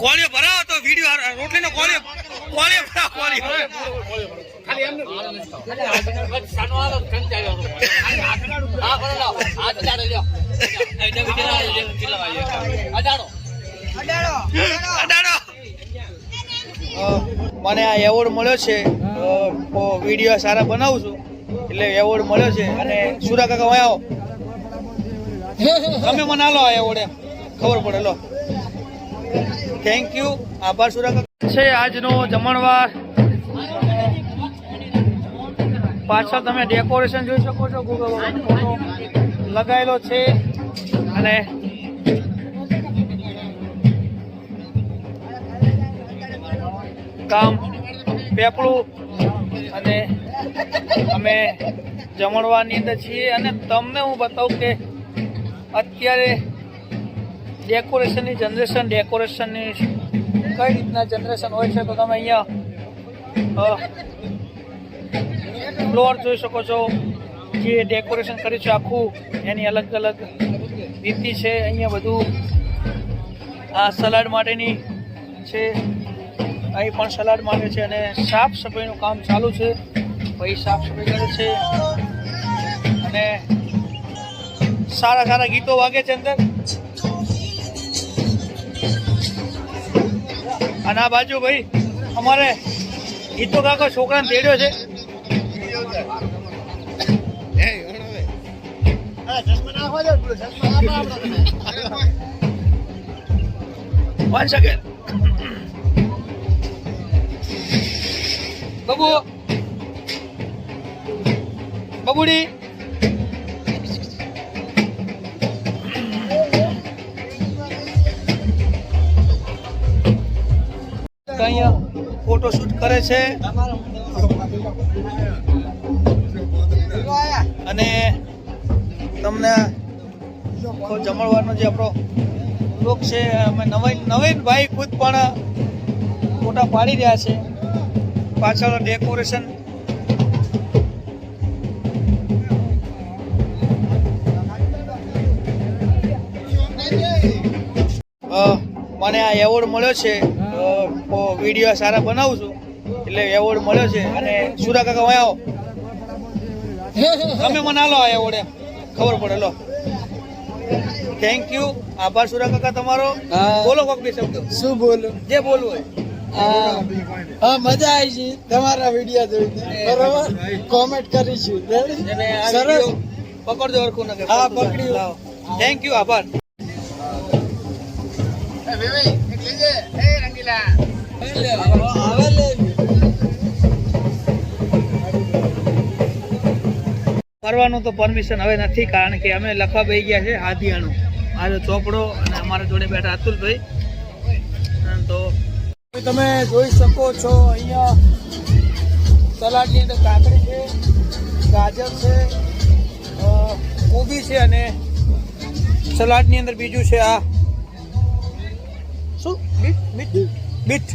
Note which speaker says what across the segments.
Speaker 1: કોળીઓ ભરાવો તો વીડિયો રોટલીનો કોળિયો કોળિયો ભરાવો કોળિયો.
Speaker 2: ખાલી
Speaker 1: એમ મને આ એવોર્ડ મળ્યો છે. વીડિયો સારા બનાવું છું. એટલે એવોર્ડ મળ્યો છે. અને સુરા કાકા વયા આવો. તમે મને આલો આ એવોર્ડ એમ. ખબર પડે લો. થેન્ક યુ આભાર સુરા છે આજનો જમણવાર. પાછળ તમે ડેકોરેશન જોઈ શકો છો ગૂગલ ફોટો લગાવેલો છે. અને કામ પેપડું અને અમે જમણવારની અંદર છીએ. અને તમને હું બતાવું કે અત્યારે ડેકોરેશનની જનરેશન ડેકોરેશનની કઈ રીતના જનરેશન હોય છે? તો તમે અહીંયા ફ્લોર જોઈ શકો છો. જે ડેકોરેશન કર્યું છે આખું, એની અલગ અલગ રીતિ છે. અહીંયા બધું આ સલાડ માટેની છે. અહીં પણ સલાડ માટે છે અને સાફ સફાઈનું કામ ચાલુ છે. ભાઈ સાફ સફાઈ કરે છે. અને સારા સારા ગીતો વાગે છે અંદર. અને આ બાજુ ભાઈ અમારે ગીતો કાકો છોકરાને તેડ્યો છે. વન સેકન્ડ બબુ. બબુડી. અહીંયા ફોટોશૂટ કરે છે. અને તમને જમણવારનો જે આપણો લોક છે, અમે નવીન નવીનભાઈ ખુદ પણ ફોટા પાડી રહ્યા છે. પાછળ ડેકોરેશન મને આ એવોર્ડ મળ્યો છે. વીડિયો સારા બનાવું છું. એટલે એવોર્ડ મળ્યો છે. અને સુરા કાકા વાયો આવો. તમે મને આલો આ એવોર્ડ એમ. ખબર પડે લો. થેન્ક યુ આભાર સુરા કાકા તમારો. બોલો કોક બે શબ્દ.
Speaker 3: શું બોલું?
Speaker 1: જે બોલવું હોય.
Speaker 3: હા. હા મજા આવી છે. તમારા વીડિયો જોઈને. બરોબર? કોમેન્ટ કરીશું સરસ?
Speaker 1: પકડજો ઓળખું નકે
Speaker 3: હા, પકડી
Speaker 1: થેન્ક યુ આભાર. ફરવાનું તો પરમિશન હવે નથી કારણ કે અમે લખવા બેસી ગયા છે હાથિયાનું. આજે ચોપડો અને અમારા જોડે બેઠા અતુલભાઈ. તો તમે જોઈ શકો છો અહીંયા સલાડની અંદર કાકડી છે ગાજર છે કોબી છે અને સલાડની અંદર બીજું છે આ શું? બીટ બીટ બીટ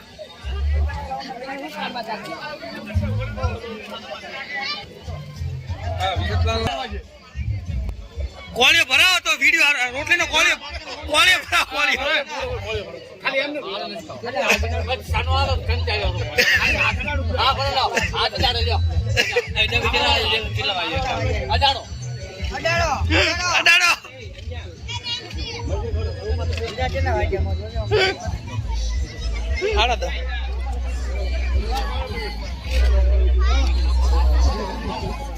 Speaker 1: કોળીઓ ભરાવો તો વીડિયો રોટલીનો કોળીઓ કોળીઓ ભરાવો? કોળીઓ
Speaker 2: ખાલી એમને.
Speaker 1: અડાડો
Speaker 4: અડાડો કંચાઈ Thank you.